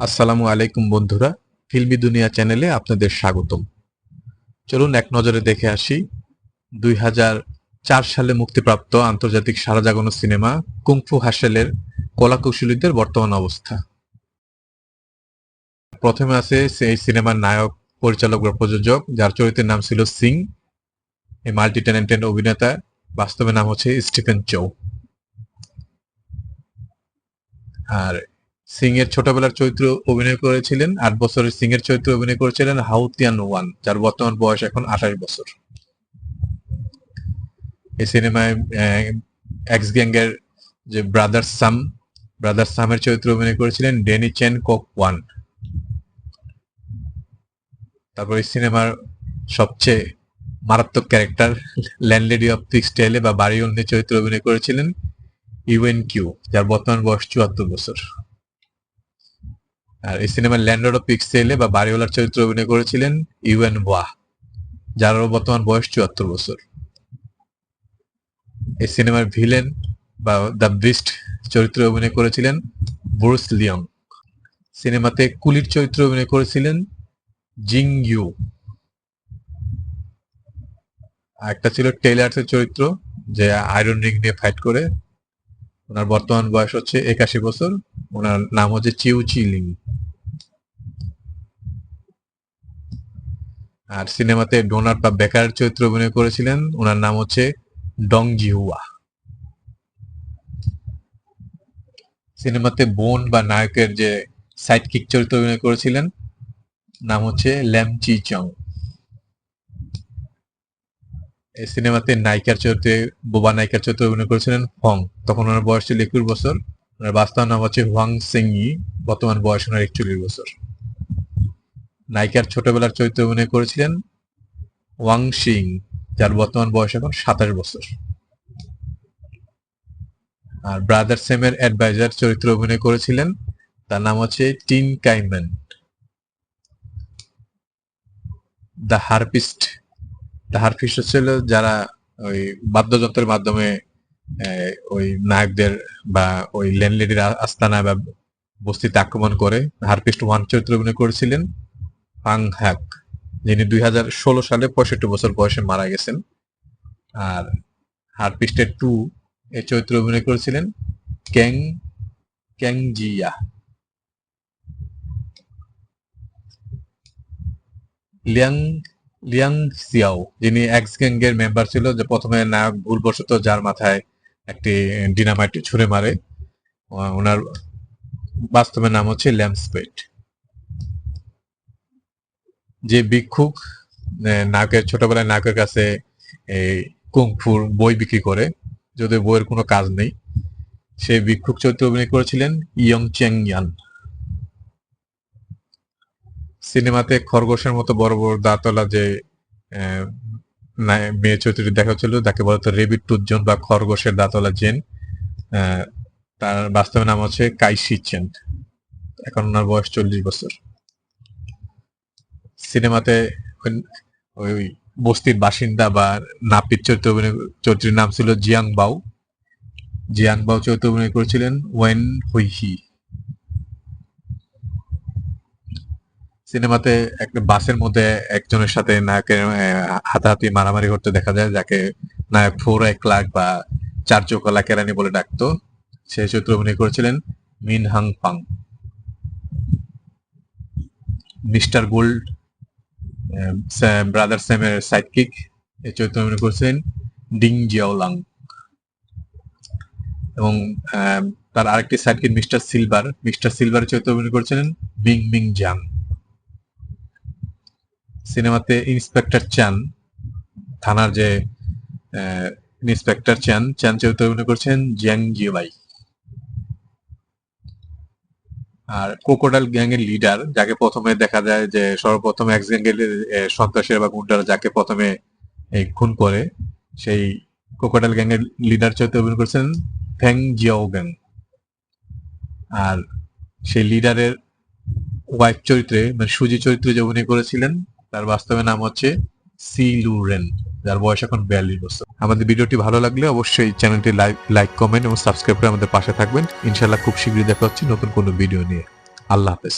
আসসালামু আলাইকুম বন্ধুরা, ফিল্মি দুনিয়া চ্যানেলে আপনাদের স্বাগতম। চলুন এক নজরে দেখে আসি, দুই সালে মুক্তিপ্রাপ্ত আন্তর্জাতিক সারা জাগানো সিনেমা কুংফু হাসেলের কলাকৌশলীদের বর্তমান অবস্থা। প্রথমে আছে এই সিনেমার নায়ক, পরিচালক বা প্রযোজক, যার চরিত্রের নাম ছিল সিং। এই মাল্টি ট্যালেন্টেড অভিনেতা, বাস্তবে নাম হচ্ছে স্টিফেন চৌ। আর সিং এর ছোটবেলার চরিত্র অভিনয় করেছিলেন, আট বছরের সিং এর চরিত্রে অভিনয় করেছিলেন হাউতিয়ান ওয়ান, যার বর্তমান বয়স এখন আঠাশ বছর। এই সিনেমায় এক্স গ্যাংয়ের যে ব্রাদার সাম ব্রাদার সামের চরিত্রে অভিনয় করেছিলেন ডেনি চেন কক ওয়ান। তারপর এই সিনেমার সবচেয়ে মারাত্মক ক্যারেক্টার ল্যান্ডলেডি অফ দি স্টাইলে বা বাড়ি অন্যের চরিত্রে অভিনয় করেছিলেন ইউএন কিউ, যার বর্তমান বয়স চুয়াত্তর বছর। আর এই সিনেমার ল্যান্ডার অফ পিক্সেলে বা বাড়িওয়ালার চরিত্রে অভিনয় করেছিলেন ইউএন ওয়াহ যার বর্তমান বয়স চুয়াত্তর বছর। এই সিনেমার ভিলেন বা দ্য বিস্ট চরিত্রে অভিনয় করেছিলেন ব্রুস লিয়ং। সিনেমাতে কুলির চরিত্রে অভিনয় করেছিলেন জিং ইউ। একটা ছিল টেইলার্সের চরিত্র, যে আয়রন রিং নিয়ে ফাইট করে। ওনার বর্তমান বয়স হচ্ছে একাশি বছর, ওনার নাম হচ্ছে চিউ চিলিং আর সিনেমাতে ডোনার বা বেকার চরিত্র অভিনয় করেছিলেন। ওনার নাম হচ্ছে ডং জিহুয়া। সিনেমাতে বোন বা নায়কের যে সাইড কিক চরিত্র অভিনয় করেছিলেন, নাম হচ্ছে ল্যাম চি চং। এই সিনেমাতে নায়িকার চরিত্রে, বোবা নায়িকার চরিত্রে অভিনয় করেছিলেন ফং। তখন ওনার বয়স ছিল একুশ বছর। ওনার বাস্তব নাম হচ্ছে হুয়াং সিং ই বর্তমান বয়স ওনার একচল্লিশ বছর। নায়িকার ছোটবেলার চরিত্রে অভিনয় করেছিলেন ওয়াং সিং যার বর্তমান বয়স এখন সাতাশ বছর। আর ব্রাদার সেমের অ্যাডভাইজার চরিত্রে অভিনয় করেছিলেন, তার নাম হচ্ছে Tin Kaiman. The harpist the harpist হচ্ছিল যারা ওই বাদ্যযন্ত্রের মাধ্যমে ওই নায়কদের বা ওই ল্যান্ডলেডির আস্তানা বা বস্তিতে আক্রমণ করে। হারপিস্ট ওয়ান চরিত্রে অভিনয় করেছিলেন। ফাং হ্যাক, যিনি দুই হাজার ষোলো সালে পঁয়ষট্টি বছর বয়সে মারা গেছেন। আর হারপিস্টের টু এই চরিত্রে অভিনয় করেছিলেন Kang Kang Jia. Liang Liang Xiao, যিনি এক্স গ্যাংয়ের মেম্বার ছিল, যে প্রথমে নায়ক ভুলবশত যার মাথায় একটি ডিনামাইট ছুঁড়ে মারে। ওনার বাস্তবের নাম হচ্ছে ল্যাম্পস্পেট যে ভিক্ষুক নায়কের ছোটবেলায় নায়কের কাছে এই কুংফুর বই বিক্রি করে যদি বইয়ের কোনো কাজ নেই, সে ভিক্ষুক চরিত্রে অভিনয় করেছিলেন ইয়ং চ্যাং ইয়ান। সিনেমাতে খরগোশের মতো বড় বড় দাঁতলা যে মেয়ে চরিত্রটি দেখা হচ্ছিল তাকে বলতো রেবিট টুজন বা খরগোশের দাঁতলা জেন তার বাস্তবে নাম হচ্ছে কাইশি চেন। এখন ওনার বয়স চল্লিশ বছর। সিনেমাতে ওই বস্তির বাসিন্দা বা নাপিত চরিত্র অভিনয়, চরিত্রের নাম ছিল জিয়াং বাউ জিয়াং বাউ চরিত্র অভিনয় করেছিলেন ওয়েন হুইহি সিনেমাতে একটা বাসের মধ্যে একজনের সাথে নায়কের হাতাহাতি মারামারি করতে দেখা যায়, যাকে নায়ক ফোর এক লাখ বা চার চৌকলা কেরানি বলে ডাকতো। সে চরিত্র অভিনয় করেছিলেন Min Hang Fang mister Gold brother স্যামের sidekick এই চরিত্র অভিনয় ডিং জিয়াওলাং এবং তার আরেকটি সাইডকিক মিস্টার সিলভার মিস্টার সিলভারের চরিত্র অভিনয় করেছিলেন বিং মিং জাং সিনেমাতে ইন্সপেক্টর চান থানার যে ইন্সপেক্টর চান চান চরিত্র অভিনয় করছেন জিয়াং জিওবাই আর কোকোডাল গ্যাং এর লিডার যাকে প্রথমে দেখা যায় যে সর্বপ্রথম এক গ্যাংয়ের সন্ত্রাসীরা বা গুন্ডারা যাকে প্রথমে খুন করে, সেই কোকোডাল গ্যাং এর লিডার চরিত্রে অভিনয় করছেন ফ্যাং জিয়াও গ্যাং আর সেই লিডারের ওয়াইফ চরিত্রে মানে সুজি চরিত্রে যে অভিনয় করেছিলেন, তার বাস্তবে নাম হচ্ছে সি লুরেন যার বয়স এখন বিয়াল্লিশ বছর। আমাদের ভিডিওটি ভালো লাগলে অবশ্যই চ্যানেলটি লাইক কমেন্ট এবং সাবস্ক্রাইব করে আমাদের পাশে থাকবেন। ইনশাল্লাহ খুব শীঘ্রই দেখা হচ্ছে নতুন কোনো ভিডিও নিয়ে। আল্লাহ হাফেজ।